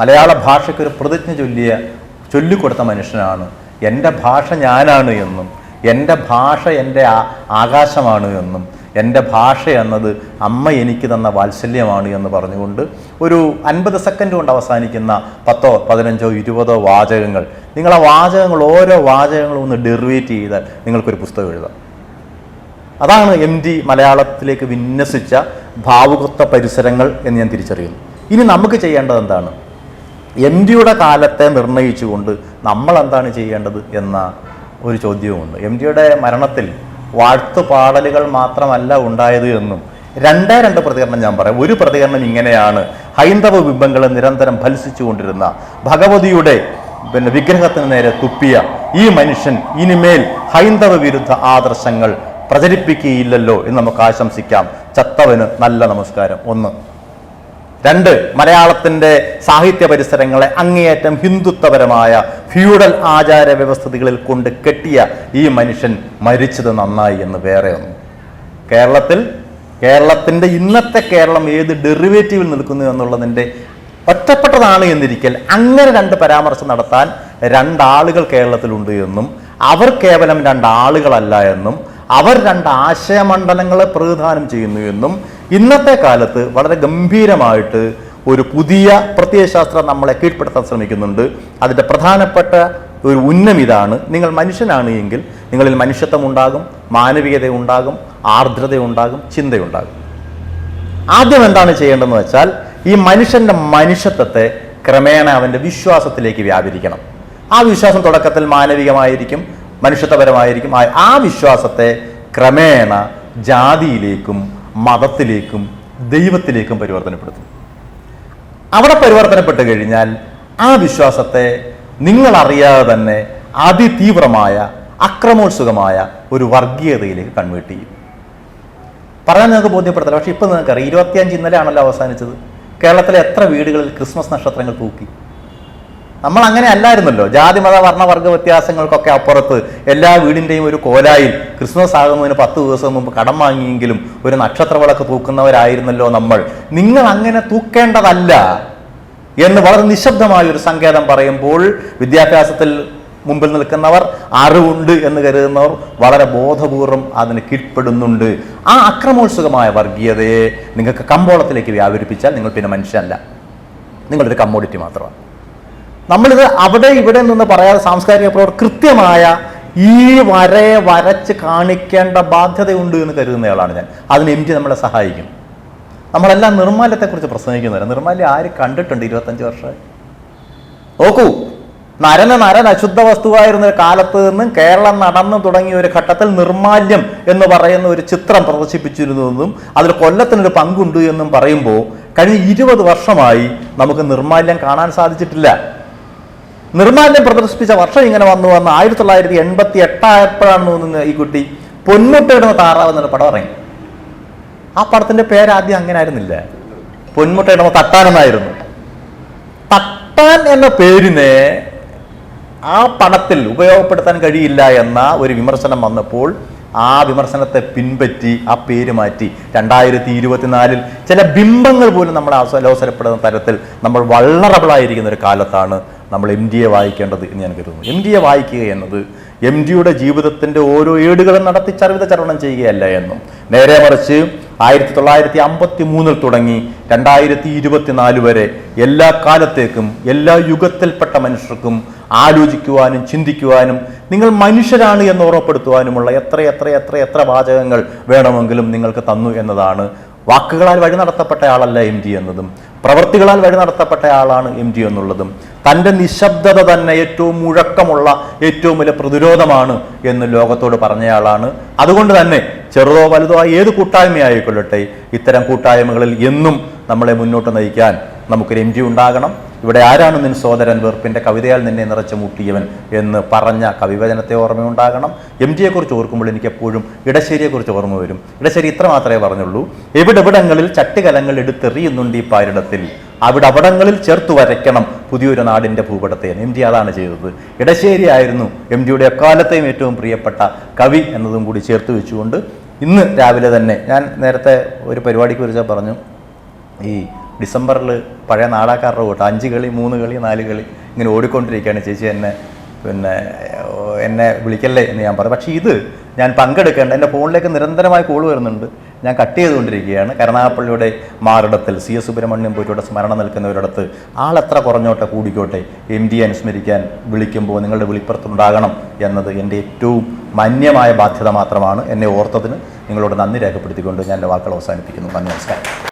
മലയാള ഭാഷയ്ക്ക് ഒരു പ്രതിജ്ഞ ചൊല്ലിയ ചൊല്ലിക്കൊടുത്ത മനുഷ്യനാണ്. എന്റെ ഭാഷ ഞാനാണ് എന്നും എന്റെ ഭാഷ എന്റെ ആകാശമാണ് എന്നും എന്റെ ഭാഷ എന്നത് അമ്മ എനിക്ക് തന്ന വാത്സല്യമാണ് എന്ന് പറഞ്ഞുകൊണ്ട് ഒരു അൻപത് സെക്കൻഡ് കൊണ്ട് അവസാനിക്കുന്ന പത്തോ പതിനഞ്ചോ ഇരുപതോ വാചകങ്ങൾ. നിങ്ങൾ ആ വാചകങ്ങൾ ഓരോ വാചകങ്ങളും ഒന്ന് ഡെറിവേറ്റ് ചെയ്താൽ നിങ്ങൾക്കൊരു പുസ്തകം എഴുതാം. അതാണ് എം ഡി മലയാളത്തിലേക്ക് വിന്യസിച്ച ഭാവുകത്വ പരിസരങ്ങൾ എന്ന് ഞാൻ തിരിച്ചറിയുന്നു. ഇനി നമുക്ക് ചെയ്യേണ്ടത് എന്താണ്? എം ഡിയുടെ കാലത്തെ നിർണയിച്ചുകൊണ്ട് നമ്മൾ എന്താണ് ചെയ്യേണ്ടത് എന്ന ഒരു ചോദ്യവുമുണ്ട്. എം ഡിയുടെ മരണത്തിൽ വാഴ്ത്തുപാടലുകൾ മാത്രമല്ല ഉണ്ടായത് എന്നും രണ്ടേ രണ്ട് പ്രതികരണം ഞാൻ പറയാം. ഒരു പ്രതികരണം ഇങ്ങനെയാണ്. ഹൈന്ദവ ബിംബങ്ങളെ നിരന്തരം ഫലിച്ചുകൊണ്ടിരുന്ന ഭഗവതിയുടെ പിന്നെ വിഗ്രഹത്തിന് നേരെ തുപ്പിയ ഈ മനുഷ്യൻ ഇനിമേൽ ഹൈന്ദവ വിരുദ്ധ ആദർശങ്ങൾ പ്രചരിപ്പിക്കുകയില്ലല്ലോ എന്ന് നമുക്ക് ആശംസിക്കാം. ചത്തവന് നല്ല നമസ്കാരം. ഒന്ന്. രണ്ട് മലയാളത്തിന്റെ സാഹിത്യ പരിസരങ്ങളെ അങ്ങേയറ്റം ഹിന്ദുത്വപരമായ ഫ്യൂഡൽ ആചാര വ്യവസ്ഥിതികളിൽ കൊണ്ട് കെട്ടിയ ഈ മനുഷ്യൻ മരിച്ചത് നന്നായി എന്ന് വേറെ ഒന്ന്. കേരളത്തിൽ കേരളത്തിന്റെ ഇന്നത്തെ കേരളം ഏത് ഡെറിവേറ്റീവിൽ നിൽക്കുന്നു എന്നുള്ളതിന്റെ ഒറ്റപ്പെട്ടതാണ് എന്നിരിക്കൽ അങ്ങനെ രണ്ട് പരാമർശം നടത്താൻ രണ്ടാളുകൾ കേരളത്തിലുണ്ട് എന്നും അവർ കേവലം രണ്ടാളുകളല്ല എന്നും അവർ രണ്ട് ആശയമണ്ഡലങ്ങളെ പ്രതിദാനം ചെയ്യുന്നു എന്നും ഇന്നത്തെ കാലത്ത് വളരെ ഗംഭീരമായിട്ട് ഒരു പുതിയ പ്രത്യയശാസ്ത്രം നമ്മളെ കീഴ്പ്പെടുത്താൻ ശ്രമിക്കുന്നുണ്ട്. അതിന്റെ പ്രധാനപ്പെട്ട ഒരു ഉന്നം ഇതാണ്. നിങ്ങൾ മനുഷ്യനാണ് എങ്കിൽ നിങ്ങളിൽ മനുഷ്യത്വം ഉണ്ടാകും മാനവികത ഉണ്ടാകും ആർദ്രത ഉണ്ടാകും ചിന്തയുണ്ടാകും. ആദ്യം എന്താണ് ചെയ്യേണ്ടതെന്ന് വെച്ചാൽ ഈ മനുഷ്യന്റെ മനുഷ്യത്വത്തെ ക്രമേണ അവന്റെ വിശ്വാസത്തിലേക്ക് വ്യാപരിക്കണം. ആ വിശ്വാസം തുടക്കത്തിൽ മാനവികമായിരിക്കും മനുഷ്യത്വപരമായിരിക്കും. ആ വിശ്വാസത്തെ ക്രമേണ ജാതിയിലേക്കും മതത്തിലേക്കും ദൈവത്തിലേക്കും പരിവർത്തനപ്പെടുത്തും അവിടെ പരിവർത്തനപ്പെട്ട് കഴിഞ്ഞാൽ ആ വിശ്വാസത്തെ നിങ്ങൾ അറിയാതെ തന്നെ അതിതീവ്രമായ അക്രമോത്സുകമായ ഒരു വർഗീയതയിലേക്ക് കൺവേർട്ട് ചെയ്യും. പറയാൻ നിങ്ങൾക്ക് ബോധ്യപ്പെടുത്തില്ല പക്ഷേ ഇപ്പം നിങ്ങൾക്കറിയാം ഇരുപത്തിയഞ്ച് ഇന്നലെയാണല്ലോ അവസാനിച്ചത്. കേരളത്തിലെ എത്ര വീടുകളിൽ ക്രിസ്മസ് നക്ഷത്രങ്ങൾ തൂക്കി? നമ്മൾ അങ്ങനെ അല്ലായിരുന്നല്ലോ ജാതി മത വർണ വർഗ വ്യത്യാസങ്ങൾക്കൊക്കെ അപ്പുറത്ത് എല്ലാ വീടിന്റെയും ഒരു കോലായിൽ ക്രിസ്മസ് ആകുന്നതിന് പത്ത് ദിവസം മുമ്പ് കടം വാങ്ങിയെങ്കിലും ഒരു നക്ഷത്ര വിളക്ക് തൂക്കുന്നവരായിരുന്നല്ലോ നമ്മൾ. നിങ്ങൾ അങ്ങനെ തൂക്കേണ്ടതല്ല എന്ന് വളരെ നിശബ്ദമായ ഒരു സങ്കേതം പറയുമ്പോൾ വിദ്യാഭ്യാസത്തിൽ മുമ്പിൽ നിൽക്കുന്നവർ അറിവുണ്ട് എന്ന് കരുതുന്നവർ വളരെ ബോധപൂർവം അതിന് കീഴ്പ്പെടുന്നുണ്ട്. ആ അക്രമോത്സുകമായ വർഗീയതയെ നിങ്ങൾക്ക് കമ്പോളത്തിലേക്ക് വ്യാപരിപ്പിച്ചാൽ നിങ്ങൾ പിന്നെ മനുഷ്യനല്ല. നിങ്ങളൊരു കമ്മോഡിറ്റി മാത്രമാണ്. നമ്മളിത് അവിടെ ഇവിടെ നിന്ന് പറയാതെ സാംസ്കാരിക പ്രവർത്തനം കൃത്യമായ ഈ വരയെ വരച്ച് കാണിക്കേണ്ട ബാധ്യതയുണ്ട് എന്ന് കരുതുന്നയാളാണ് ഞാൻ. അതിന് എം ജി നമ്മളെ സഹായിക്കും. നമ്മളെല്ലാം നിർമ്മാല്യത്തെക്കുറിച്ച് പ്രസംഗിക്കുന്നില്ല നിർമ്മാല്യം ആര് കണ്ടിട്ടുണ്ട് ഇരുപത്തഞ്ച് വർഷമായി? നോക്കൂ നരന് നരൻ അശുദ്ധ വസ്തുവായിരുന്ന ഒരു കാലത്ത് നിന്നും കേരളം നടന്നു തുടങ്ങിയ ഒരു ഘട്ടത്തിൽ നിർമാല്യം എന്ന് പറയുന്ന ഒരു ചിത്രം പ്രദർശിപ്പിച്ചിരുന്നതെന്നും അതിൽ കൊല്ലത്തിനൊരു പങ്കുണ്ട് എന്നും പറയുമ്പോൾ കഴിഞ്ഞ ഇരുപത് വർഷമായി നമുക്ക് നിർമാല്യം കാണാൻ സാധിച്ചിട്ടില്ല. നിർമാല്യം പ്രദർശിപ്പിച്ച വർഷം ഇങ്ങനെ വന്നു വന്ന് ആയിരത്തി തൊള്ളായിരത്തി എൺപത്തി എട്ടായപ്പോഴാണ് തോന്നുന്നത് ഈ കുട്ടി പൊന്മുട്ടയിടുന്ന താറാവ് എന്നൊരു പടം ഇറങ്ങി. ആ പടത്തിന്റെ പേര് ആദ്യം അങ്ങനെ ആയിരുന്നില്ല. പൊന്മുട്ടയിടുന്ന തട്ടാൻ എന്നായിരുന്നു. തട്ടാൻ എന്ന പേരിനെ ആ പടത്തിൽ ഉപയോഗപ്പെടുത്താൻ കഴിയില്ല എന്ന ഒരു വിമർശനം വന്നപ്പോൾ ആ വിമർശനത്തെ പിൻപറ്റി ആ പേര് മാറ്റി. രണ്ടായിരത്തി ഇരുപത്തിനാലിൽ ചില ബിംബങ്ങൾ പോലും നമ്മൾ അലോസരപ്പെടുന്ന തരത്തിൽ നമ്മൾ വളറബിളായിരിക്കുന്ന ഒരു കാലത്താണ് നമ്മൾ എം ഡിയെ വായിക്കേണ്ടത് എന്ന് ഞാൻ കരുതുന്നു. എം ഡിയെ വായിക്കുക എന്നത് എം ഡിയുടെ ജീവിതത്തിന്റെ ഓരോ ഏടുകളും നടത്തി ചർവിത ചരണം ചെയ്യുകയല്ല എന്നും. നേരെ മറിച്ച് ആയിരത്തി തൊള്ളായിരത്തി അമ്പത്തി മൂന്നിൽ തുടങ്ങി രണ്ടായിരത്തി ഇരുപത്തിനാല് വരെ എല്ലാ കാലത്തേക്കും എല്ലാ യുഗത്തിൽപ്പെട്ട മനുഷ്യർക്കും ആലോചിക്കുവാനും ചിന്തിക്കുവാനും നിങ്ങൾ മനുഷ്യരാണ് എന്ന് ഓർമ്മപ്പെടുത്തുവാനുമുള്ള എത്ര എത്ര എത്ര എത്ര വാചകങ്ങൾ വേണമെങ്കിലും നിങ്ങൾക്ക് തന്നു എന്നതാണ്. വാക്കുകളാൽ വഴി നടത്തപ്പെട്ട ആളല്ല എം ജി എന്നതും. പ്രവൃത്തികളാൽ വഴി നടത്തപ്പെട്ട ആളാണ് എം ജി എന്നുള്ളതും തന്റെ നിശബ്ദത തന്നെ ഏറ്റവും മുഴക്കമുള്ള ഏറ്റവും വലിയ പ്രതിരോധമാണ് എന്ന് ലോകത്തോട് പറഞ്ഞയാളാണ്. അതുകൊണ്ട് തന്നെ ചെറുതോ വലുതോ ആയ ഏത് കൂട്ടായ്മയായിക്കൊള്ളട്ടെ ഇത്തരം കൂട്ടായ്മകളിൽ എന്നും നമ്മളെ മുന്നോട്ട് നയിക്കാൻ നമുക്കൊരു എം ജി ഉണ്ടാകണം. ഇവിടെ ആരാണ് നിൻ സോദരൻ വെറുപ്പിന്റെ കവിതയാൽ നിന്നെ നിറച്ചു മുട്ടിയവൻ എന്ന് പറഞ്ഞ കവിവചനത്തെ ഓർമ്മയുണ്ടാകണം. എം ജിയെക്കുറിച്ച് ഓർക്കുമ്പോൾ എനിക്ക് എപ്പോഴും ഇടശ്ശേരിയെക്കുറിച്ച് ഓർമ്മ വരും. ഇടശ്ശേരി ഇത്ര മാത്രമേ പറഞ്ഞുള്ളൂ. എവിടെവിടങ്ങളിൽ ചട്ടുകലങ്ങൾ എടുത്തെറിയുന്നുണ്ട് ഈ പാരിടത്തിൽ. അവിടെ അവിടങ്ങളിൽ ചേർത്ത് വരയ്ക്കണം പുതിയൊരു നാടിന്റെ ഭൂപടത്തെ. എം ജി അതാണ് ചെയ്തത്. ഇടശ്ശേരി ആയിരുന്നു എം ജിയുടെ എക്കാലത്തെയും ഏറ്റവും പ്രിയപ്പെട്ട കവി എന്നതും കൂടി ചേർത്ത് വെച്ചുകൊണ്ട് ഇന്ന് രാവിലെ തന്നെ ഞാൻ നേരത്തെ ഒരു പരിപാടിക്ക് കുറിച്ച് പറഞ്ഞു. ഈ ഡിസംബറിൽ പഴയ നാടാക്കാരുടെ കൂട്ടം അഞ്ച് കളി മൂന്ന് കളി നാല് കളി ഇങ്ങനെ ഓടിക്കൊണ്ടിരിക്കുകയാണ് ചേച്ചി എന്നെ പിന്നെ എന്നെ വിളിക്കല്ലേ എന്ന് ഞാൻ പറഞ്ഞു. പക്ഷേ ഇത് ഞാൻ പങ്കെടുക്കേണ്ട എന്റെ ഫോണിലേക്ക് നിരന്തരമായി കോൾ വരുന്നുണ്ട്. ഞാൻ കട്ട് ചെയ്തുകൊണ്ടിരിക്കുകയാണ്. കരുണാപ്പള്ളിയുടെ മാറിടത്തിൽ സി എസ് സുബ്രഹ്മണ്യം പോയിട്ടോടെ സ്മരണ നിൽക്കുന്നവരിടത്ത് ആളെത്ര കുറഞ്ഞോട്ടെ കൂടിക്കോട്ടെ എം ഡി അനുസ്മരിക്കാൻ വിളിക്കുമ്പോൾ നിങ്ങളുടെ വിളിപ്പുറത്തുണ്ടാകണം എന്നത് എന്റെ ഏറ്റവും മാന്യമായ ബാധ്യത മാത്രമാണ്. എന്നെ ഓർത്തതിന് നിങ്ങളോട് നന്ദി രേഖപ്പെടുത്തിക്കൊണ്ട് ഞാൻ എന്റെ വാക്കുകൾ അവസാനിപ്പിക്കുന്നു. നന്ദി നമസ്കാരം.